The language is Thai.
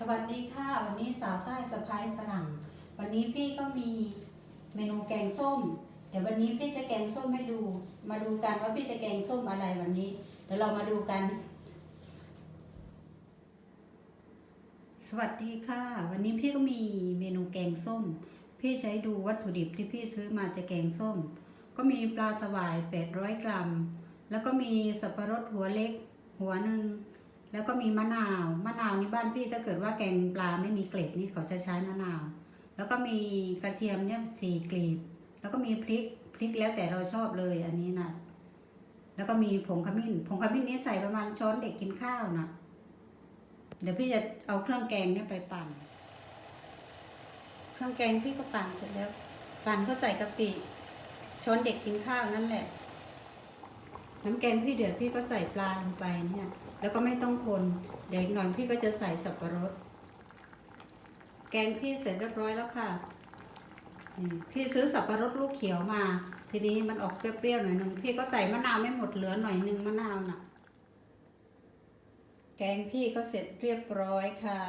สวัสดีค่ะ วันนี้สาวใต้สะพายฝรั่ง วันนี้พี่ก็มีเมนูแกงส้ม เดี๋ยววันนี้พี่จะแกงส้มให้ดู มาดูกันว่าพี่จะแกงส้มอะไรวันนี้ เดี๋ยวเรามาดูกัน สวัสดีค่ะ วันนี้พี่ก็มีเมนูแกงส้ม พี่ใช้ดูวัตถุดิบที่พี่ซื้อมาจะแกงส้ม ก็มีปลาสวาย800 กรัม แล้วก็มีสับปะรดหัวเล็ก หัวหนึ่ง แล้วก็มีมะนาว มะนาวนี่บ้านพี่ถ้าเกิดว่าแกงปลาไม่มีเกล็ดนี่เขาจะใช้มะนาว แล้วก็มีกระเทียมเนี่ยสี่กลีบ แล้วก็มีพริก พริกแล้วแต่เราชอบเลยอันนี้นะแล้วก็มีผงขมิ้น ผงขมิ้นนี้ใส่ประมาณช้อนเด็กกินข้าวนะเดี๋ยวพี่จะเอาเครื่องแกงเนี่ยไปปั่น เครื่องแกงพี่ก็ปั่นเสร็จแล้ว ปั่นก็ใส่กะปิช้อนเด็กกินข้าวนั่นแหละ น้ำแกงพี่เดือดพี่ก็ใส่ปลาลงไปเนี่ย แล้วก็ไม่ต้องคนเดี๋ยวอีกหน่อยพี่ก็จะใส่สับปะรด แกงพี่เสร็จเรียบร้อยแล้วค่ะนี่พี่ซื้อสับปะรดลูกเขียวมา ทีนี้มันออกเปรี้ยวๆหน่อยหนึ่งพี่ก็ใส่มะนาวไม่หมดเหลือหน่อยหนึงมะนาวน่ะ แกงพี่ก็เสร็จเรียบร้อยค่ะ